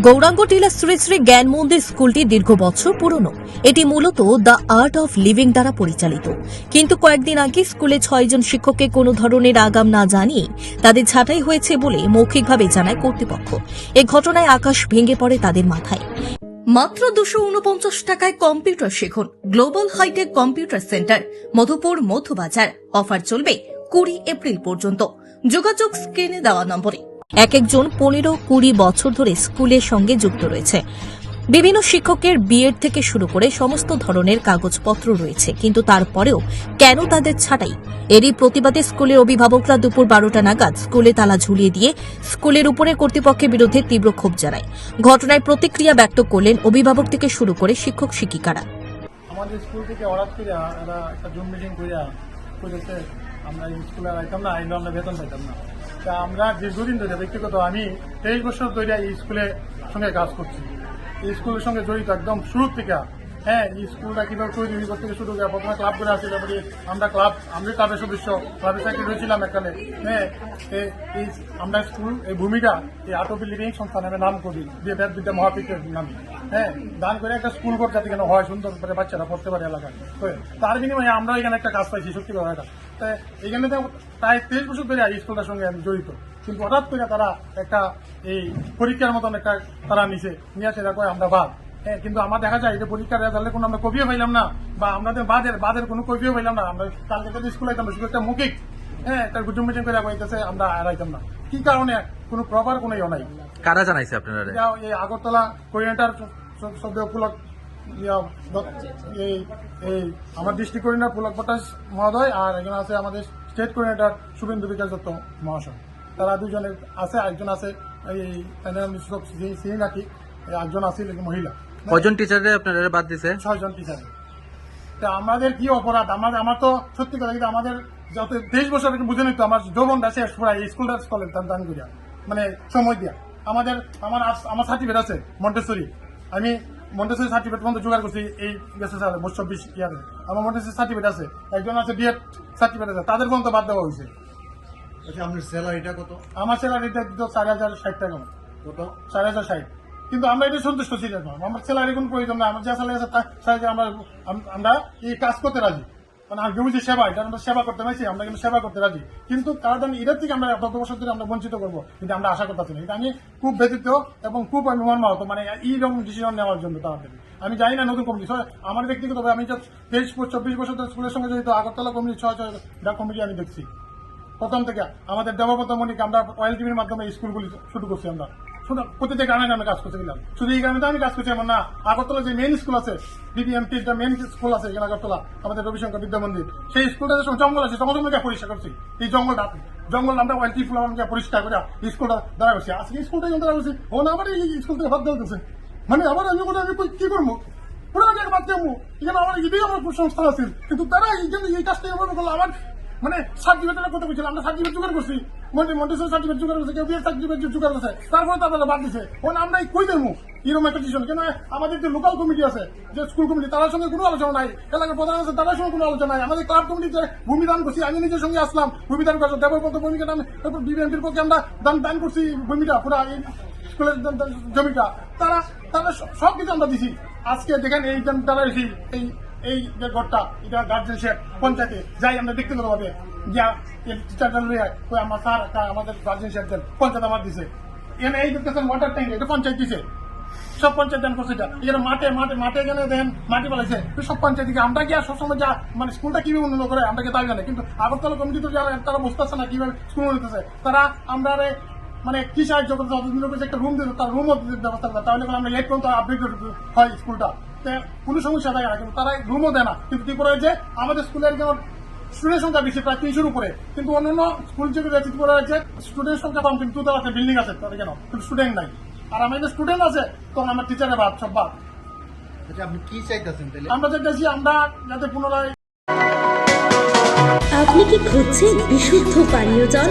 গৌরাঙ্গ টিলা শ্রী শ্রী জ্ঞান মন্দির স্কুলটি দীর্ঘ বছর পুরনো। এটি মূলত দ্য আর্ট অফ লিভিং দ্বারা পরিচালিত। কিন্তু কয়েকদিন আগে স্কুলে ছয়জন শিক্ষককে কোনো ধরনের আগাম না জানিয়ে তাদের ছাঁটাই হয়েছে বলে মৌখিকভাবে জানায় কর্তৃপক্ষ। এ ঘটনায় আকাশ ভেঙে পড়ে তাদের মাথায়। মাত্র দুশো উনপঞ্চাশ টাকায় কম্পিউটার শিখুন। Global hitech computer centre, Madhupur Madhubazar. Offer চলবে কুড়ি এপ্রিল পর্যন্ত। যোগাযোগ স্ক্রিনে দেওয়া নম্বরে। এক একজন পনেরো কুড়ি বছর ধরে স্কুলের সঙ্গে যুক্ত রয়েছে। বিভিন্ন শিক্ষকের বিএড থেকে শুরু করে সমস্ত ধরনের কাগজপত্র রয়েছে, কিন্তু তারপরেও কেন তাদের ছাঁটাই? এরই প্রতিবাদে স্কুলের অভিভাবকরা দুপুর বারোটা নাগাদ স্কুলে তালা ঝুলিয়ে দিয়ে স্কুলের উপরে কর্তৃপক্ষের বিরুদ্ধে তীব্র ক্ষোভ জানায়। ঘটনায় প্রতিক্রিয়া ব্যক্ত করলেন অভিভাবক থেকে শুরু করে শিক্ষক শিক্ষিকারা। আমরা স্কুলে আইতাম না আমরা বেতন পাইতাম না। তা আমরা দীর্ঘদিন ধরে, ব্যক্তিগত, আমি তেইশ বছর ধরে এই স্কুলের সঙ্গে কাজ করছি। এই স্কুলের সঙ্গে জড়িত একদম শুরুর থেকে হ্যাঁ এই স্কুলটা কীভাবে তৈরি হইবার থেকে শুরু করে প্রথমে ক্লাব করে আসি তারপরে আমরা ক্লাব আমরা ক্লাবের সদস্য ক্লাবের সাইকেল হয়েছিলাম এখানে হ্যাঁ এই আমরা স্কুল, এই ভূমিকা, এই আটবি লিভিং সংস্থা নামে নাম করি, দিয়ে বিদ্যা মহাপীঠের নামে। হ্যাঁ দান করে একটা স্কুল ঘর যাতে কেন হয়, সুন্দর করে বাচ্চারা পড়তে পারে এলাকায়। তো তার বিনিময়ে আমরা এখানে একটা কাজ পাইছি, সত্যি কথা তাই এখানে তো প্রায় তেইশ বছর ধরে এই স্কুলটার সঙ্গে আমি জড়িত। কিন্তু হঠাৎ করে তারা একটা, এই পরীক্ষার মতন একটা তারা নিচে নিয়ে আসে, দেখো, আমরা বাদ। হ্যাঁ কিন্তু আমার দেখা যায় যে পরীক্ষার রেজাল্টে কোনো আমরা কপিও পাইলাম না বা আমাদের বাদের বাদের কোনো কপিও পাইলাম না। আমরা কালকে তো স্কুলে আইতাম শুধু একটা মৌখিক হ্যাঁ একটা গুজুম মিটিং করে পাইতেছে আমরা এড়াইতাম না। কি কারণে? কোনো প্রপার কোনো ইয়ে নাই। কারা জানাইছে আপনারা এই আগরতলা কোরিনেটার শব্দ পুলক ইয়া, এই এই আমার ডিস্ট্রিক্ট পুলক ভট্টাচ মহোদয় আর একজন আছে আমাদের স্টেট কোরিনেটার শুভেন্দু বিকাশ দত্ত মহাশয়। তারা দুজনে আছে একজন আছে এই রাখি একজন আছে মহিলা। কজন টিচারে আপনারা বাদ দিছে? ছয়জন টিচার তা আমাদের কি অপরাধ? আমাদের আমার তো সত্যি কথা কিন্তু আমাদের যত তেইশ বছর আগে বুঝে নিত আমার যৌবনটা শেষ পুরা স্কুলটা স্কলের দান দান করিয়া মানে সময় দিয়া। আমাদের আমার আমার সার্টিফিকেট আছে মন্টেশ্বরী আমি মন্টেশ্বরী সার্টিফিকেট পর্যন্ত জোগাড় করছি এই গেছে স্যার মোট চব্বিশ ইয়ারে। আমার মন্টেশ্বরী সার্টিফিকেট আছে একজন আছে বিএড সার্টিফিকেট আছে তাদের পর্যন্ত বাদ দেওয়া হয়েছে। আচ্ছা আপনার স্যালারিটা কত? আমার স্যালারিটা দিত চার হাজার ষাট টাকা। কত? চার হাজার ষাট। কিন্তু আমরা এটা সন্তুষ্ট ছিলাম না আমার স্যালারি কোনো প্রয়োজন না আমার যা স্যালারি আছে তার আমরা আমরা এই কাজ করতে রাজি মানে কেউ যে সেবা এটা আমরা সেবা করতে পারছি আমরা কিন্তু সেবা করতে রাজি কিন্তু তারা যেন এটার থেকে আমরা গত বছর ধরে আমরা বঞ্চিত করব কিন্তু আমরা আশা করতেছি না এটা আমি খুব ব্যতীত এবং খুব আমি মর্মাহত মানে এইরকম ডিসিশন নেওয়ার জন্য তাড়াতাড়ি আমি জানি না নতুন কমিটি আমার ব্যক্তিগতভাবে আমি তেইশ চব্বিশ বছর ধরে স্কুলের সঙ্গে জড়িত আগরতলা কমিটি ছয় ছয় কমিটি আমি দেখছি প্রথম থেকে আমাদের দেবব্রত মণিকে আমরা অয়েল টিভির মাধ্যমে স্কুলগুলি শুরু করছি আমরা শুধু প্রতিটা গানে আমি কাজ করতে গেলাম? শুধু এই গানে আমি কাজ করছি, এমন না। আগরতলা যে মেইন স্কুল আছে বিবিএমটি যে মেইন স্কুল আছে, এখানে আগরতলা, আমাদের রবিশঙ্কর বিদ্যা মন্দির, সেই স্কুলটা যে জঙ্গল আছে তখন আমরা পরিষ্কার করছি। এই জঙ্গলটা জঙ্গল আমরা টিভি ফুল আমরা পরিষ্কার করে স্কুলটা দাঁড়া করছি। আজকে এই স্কুলটা দাঁড়া করছি। ও না, আবার এই স্কুল থেকে ভাব দেওয়া মানে আবার আমি ওটা আমি কি করব? পুরো বাদ দেবো এখানে আমার এটাই আমার সংস্থা আছে। কিন্তু তারা এই কাজটা এভাবে করল আমার মানে সার্টিফিকেটের কথা বলছিলাম আমরা সার্টিফিকেট জোগাড় করছি। মন্ডি মন্টেশ্বর সার্টিফিকেট জোগাড় করছে, কেউ বিয়ের সার্টিফিকেট জোগাড় করছে। তারপরে তারা বাদ দিছে। ওন আমরা কই দেবো? এরকম একটা ডিসিশন কেন, আমাদের যে লোকাল কমিটি আছে, যে স্কুল কমিটি তার সঙ্গে কোনো আলোচনা নাই। এলাকার প্রধান আছে তার সঙ্গে কোনো আলোচনা নাই। আমাদের ক্লাব কমিটি যে ভূমিদান করছি, আমি নিজের সঙ্গে আসলাম। ভূমিদান করছি দেবপন্ত ভূমিকা নামে তারপর বিবিএমপির পক্ষে আমরা দান দান করছি ভূমিটা, পুরা এই স্কুলের জমিটা। তারা তারা সব কিছু আমরা দিছি। আজকে দেখেন এই তারা এই এই যে ঘরটা, এটা গার্জেনশিপ পঞ্চায়েতে। যাই, আমরা ভাবে যা কই আমার স্যার আমাদের গার্জেনশিপ দেন, পঞ্চায়েত আমার দিছে। এই দেখতেছেন ওয়াটার ট্যাঙ্ক এটা পঞ্চায়েত দিছে। সব পঞ্চায়েত মাঠে মাঠে মাঠে দেন, মাটি পালাইছে। সব পঞ্চায়েত আমরা কি আর সবসময় যা মানে স্কুলটা কীভাবে উন্নত করে, আমরা কি তাই জানি কিন্তু আগরতলা কমিটি যারা, তারা বুঝতেছে না কীভাবে স্কুল উন্নতেছে তারা আমরা মানে কি সাহায্য করতে একটা রুম দিত তার রুমও ব্যবস্থা করে তাহলে আমরা লেট পর্যন্ত আপডেট হয় স্কুলটা। কোনো সমস্যা থাকে না কিন্তু তারা রুমও দেয় না। কিন্তু ত্রিপুরা যে আমাদের স্কুলের যেমন স্টুডেন্ট সংখ্যা বেশি প্রায় তিনশোর উপরে কিন্তু অন্যান্য স্কুল যেগুলো আছে ত্রিপুরা যে স্টুডেন্ট সংখ্যা কম কিন্তু তার আছে বিল্ডিং আছে তাদের কেন? কিন্তু স্টুডেন্ট নাই। আর আমাদের স্টুডেন্ট আছে তখন আমার টিচারের বাদ সব বাদ। আচ্ছা আপনি কি চাইতেছেন তাহলে? আমরা আমরা যাতে পুনরায় আপনি কি খুঁজছেন বিশুদ্ধ পানীয় জল?